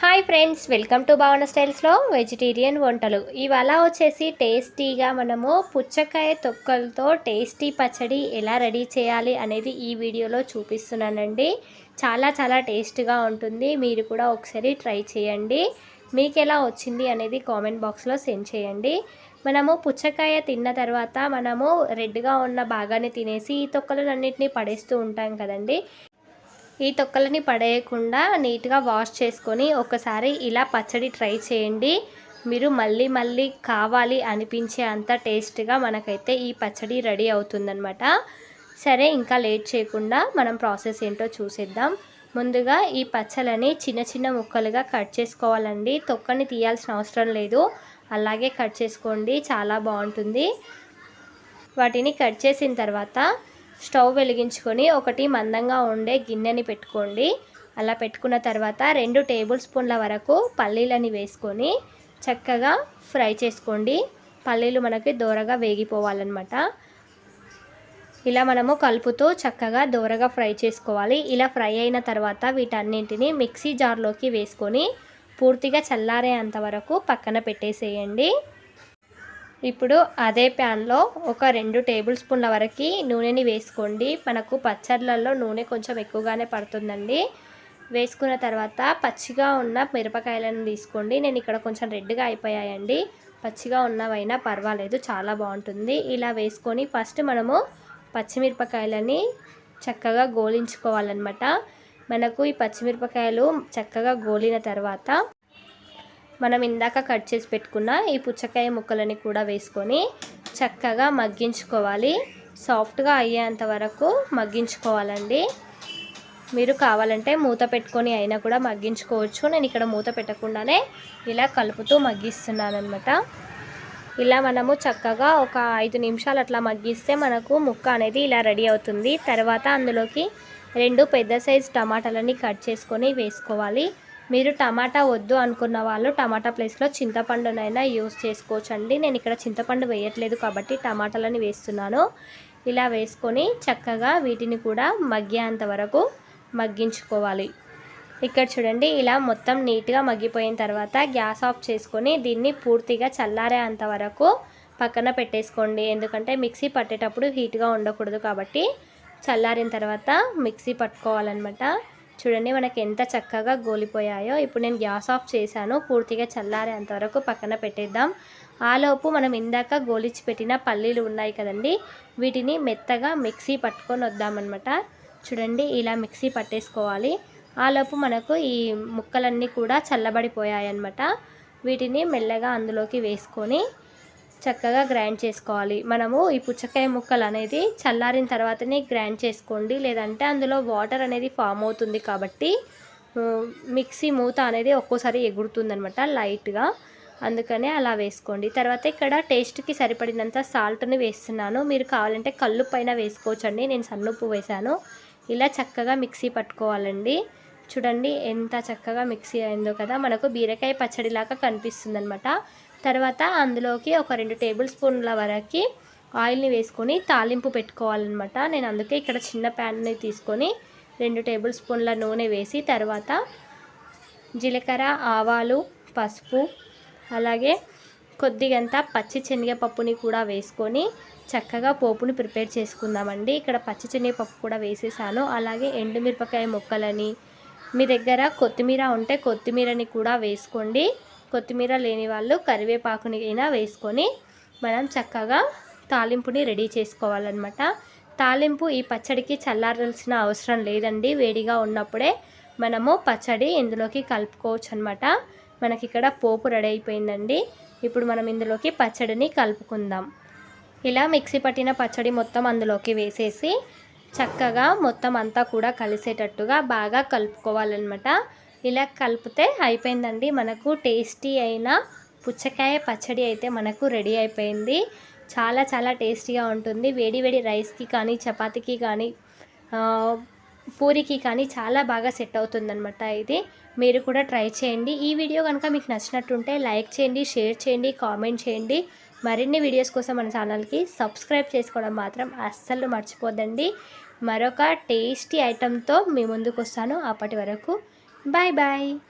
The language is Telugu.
హాయ్ ఫ్రెండ్స్ వెల్కమ్ టు భావన స్టైల్స్లో వెజిటేరియన్ వంటలు. ఇవాళ వచ్చేసి టేస్టీగా మనము పుచ్చకాయ తొక్కలతో టేస్టీ పచ్చడి ఎలా రెడీ చేయాలి అనేది ఈ వీడియోలో చూపిస్తున్నానండి. చాలా చాలా టేస్ట్గా ఉంటుంది. మీరు కూడా ఒకసారి ట్రై చేయండి. మీకు ఎలా వచ్చింది అనేది కామెంట్ బాక్స్లో సెండ్ చేయండి. మనము పుచ్చకాయ తిన్న తర్వాత మనము రెడ్గా ఉన్న భాగాన్ని తినేసి ఈ తొక్కలన్నింటినీ పడేస్తూ ఉంటాం కదండి. ఈ తొక్కలని పడేయకుండా నీట్గా వాష్ చేసుకొని ఒకసారి ఇలా పచ్చడి ట్రై చేయండి. మీరు మళ్ళీ మళ్ళీ కావాలి అనిపించే అంత టేస్ట్గా మనకైతే ఈ పచ్చడి రెడీ అవుతుందనమాట సరే ఇంకా లేట్ చేయకుండా మనం ప్రాసెస్ ఏంటో చూసేద్దాం. ముందుగా ఈ పచ్చలని చిన్న చిన్న ముక్కలుగా కట్ చేసుకోవాలండి. తొక్కని తీయాల్సిన అవసరం లేదు. అలాగే కట్ చేసుకోండి. చాలా బాగుంటుంది. వాటిని కట్ చేసిన తర్వాత స్టవ్ వెలిగించుకొని ఒకటి మందంగా ఉండే గిన్నెని పెట్టుకోండి. అలా పెట్టుకున్న తర్వాత రెండు టేబుల్ స్పూన్ల వరకు పల్లీలని వేసుకొని చక్కగా ఫ్రై చేసుకోండి. పల్లీలు మనకి దూరగా వేగిపోవాలన్నమాట. ఇలా మనము కలుపుతూ చక్కగా దూరగా ఫ్రై చేసుకోవాలి. ఇలా ఫ్రై అయిన తర్వాత వీటన్నింటిని మిక్సీ జార్లోకి వేసుకొని పూర్తిగా చల్లారేంత వరకు పక్కన పెట్టేసేయండి. ఇప్పుడు అదే ప్యాన్లో ఒక రెండు టేబుల్ స్పూన్ల వరకు నూనెని వేసుకోండి. మనకు పచ్చళ్ళల్లో నూనె కొంచెం ఎక్కువగానే పడుతుందండి. వేసుకున్న తర్వాత పచ్చిగా ఉన్న మిరపకాయలను తీసుకోండి. నేను ఇక్కడ కొంచెం రెడ్గా అయిపోయాయండి. పచ్చిగా ఉన్నవైనా పర్వాలేదు చాలా బాగుంటుంది. ఇలా వేసుకొని ఫస్ట్ మనము పచ్చిమిరపకాయలని చక్కగా గోలించుకోవాలన్నమాట. మనకు ఈ పచ్చిమిరపకాయలు చక్కగా గోలిన తర్వాత మనం ఇందాక కట్ చేసి పెట్టుకున్న ఈ పుచ్చకాయ ముక్కలని కూడా వేసుకొని చక్కగా మగ్గించుకోవాలి. సాఫ్ట్గా అయ్యేంత వరకు మగ్గించుకోవాలండి. మీరు కావాలంటే మూత పెట్టుకొని అయినా కూడా మగ్గించుకోవచ్చు. నేను ఇక్కడ మూత పెట్టకుండానే ఇలా కలుపుతూ మగ్గిస్తున్నాను అనమాట ఇలా మనము చక్కగా ఒక ఐదు నిమిషాలు అట్లా మగ్గిస్తే మనకు ముక్క అనేది ఇలా రెడీ అవుతుంది. తర్వాత అందులోకి రెండు పెద్ద సైజు టమాటాలని కట్ చేసుకొని వేసుకోవాలి. మీరు టమాటా వద్దు అనుకున్న వాళ్ళు టమాటా ప్లేస్లో చింతపండునైనా యూస్ చేసుకోవచ్చు అండి నేను ఇక్కడ చింతపండు వేయట్లేదు కాబట్టి టమాటాలని వేస్తున్నాను. ఇలా వేసుకొని చక్కగా వీటిని కూడా మగ్గేంత వరకు మగ్గించుకోవాలి. ఇక్కడ చూడండి ఇలా మొత్తం నీట్గా మగ్గిపోయిన తర్వాత గ్యాస్ ఆఫ్ చేసుకొని దీన్ని పూర్తిగా చల్లారేంత వరకు పక్కన పెట్టేసుకోండి. ఎందుకంటే మిక్సీ పట్టేటప్పుడు హీట్గా ఉండకూడదు కాబట్టి చల్లారిన తర్వాత మిక్సీ పట్టుకోవాలన్నమాట. చూడండి మనకి ఎంత చక్కగా గోలిపోయాయో. ఇప్పుడు నేను గ్యాస్ ఆఫ్ చేశాను. పూర్తిగా చల్లారేంతవరకు పక్కన పెట్టేద్దాం. ఆలోపు మనం ఇందాక గోలిచి పెట్టిన పల్లీలు ఉన్నాయి కదండి. వీటిని మెత్తగా మిక్సీ పట్టుకొని వద్దామన్నమాట. చూడండి ఇలా మిక్సీ పట్టేసుకోవాలి. ఆలోపు మనకు ఈ ముక్కలన్నీ కూడా చల్లబడిపోయాయి అన్నమాట వీటిని మెల్లగా అందులోకి వేసుకొని చక్కగా గ్రైండ్ చేసుకోవాలి. మనము ఈ పుచ్చకాయ ముక్కలు అనేది చల్లారిన తర్వాతనే గ్రైండ్ చేసుకోండి. లేదంటే అందులో వాటర్ అనేది ఫామ్ అవుతుంది కాబట్టి మిక్సీ మూత అనేది ఒక్కోసారి ఎగురుతుందనమాట లైట్గా. అందుకనే అలా వేసుకోండి. తర్వాత ఇక్కడ టేస్ట్కి సరిపడినంత సాల్ట్ని వేస్తున్నాను. మీరు కావాలంటే కళ్ళు పైన వేసుకోవచ్చండి. నేను సన్నుప్పు వేశాను. ఇలా చక్కగా మిక్సీ పట్టుకోవాలండి. చూడండి ఎంత చక్కగా మిక్సీ అయిందో కదా. మనకు బీరకాయ పచ్చడిలాగా కనిపిస్తుంది అనమాట తర్వాత అందులోకి ఒక రెండు టేబుల్ స్పూన్ల వరకు ఆయిల్ని వేసుకొని తాలింపు పెట్టుకోవాలన్నమాట. నేను అందుకే ఇక్కడ చిన్న ప్యాన్ని తీసుకొని రెండు టేబుల్ స్పూన్ల నూనె వేసి తర్వాత జీలకర్ర ఆవాలు పసుపు అలాగే కొద్దిగంత పచ్చి శనగపప్పుని కూడా వేసుకొని చక్కగా పోపుని ప్రిపేర్ చేసుకుందామండి. ఇక్కడ పచ్చి శనగపప్పు కూడా వేసేసాను. అలాగే ఎండుమిరపకాయ ముక్కలని మీ దగ్గర కొత్తిమీర ఉంటే కొత్తిమీరని కూడా వేసుకోండి. కొత్తిమీర లేని వాళ్ళు కరివేపాకుని అయినా వేసుకొని మనం చక్కగా తాలింపుని రెడీ చేసుకోవాలన్నమాట. తాలింపు ఈ పచ్చడికి చల్లారాల్సిన అవసరం లేదండి. వేడిగా ఉన్నప్పుడే మనము పచ్చడి ఇందులోకి కలుపుకోవచ్చు అనమాట మనకి ఇక్కడ పోపు రెడీ అయిపోయిందండి. ఇప్పుడు మనం ఇందులోకి పచ్చడిని కలుపుకుందాం. ఇలా మిక్సీ పట్టిన పచ్చడి మొత్తం అందులోకి వేసేసి చక్కగా మొత్తం అంతా కూడా కలిసేటట్టుగా బాగా కలుపుకోవాలన్నమాట. ఇలా కలిపితే అయిపోయిందండి. మనకు టేస్టీ అయిన పుచ్చకాయ పచ్చడి అయితే మనకు రెడీ అయిపోయింది. చాలా చాలా టేస్టీగా ఉంటుంది. వేడి వేడి రైస్కి కానీ చపాతీకి కానీ పూరికి కానీ చాలా బాగా సెట్ అవుతుందన్నమాట ఇది. మీరు కూడా ట్రై చేయండి. ఈ వీడియో కనుక మీకు నచ్చినట్టుంటే లైక్ చేయండి షేర్ చేయండి కామెంట్ చేయండి. మరిన్ని వీడియోస్ కోసం మన ఛానల్కి సబ్స్క్రైబ్ చేసుకోవడం మాత్రం అస్సలు మర్చిపోద్దండి. మరొక టేస్టీ ఐటెంతో మీ ముందుకు వస్తాను అప్పటి వరకు Bye-bye!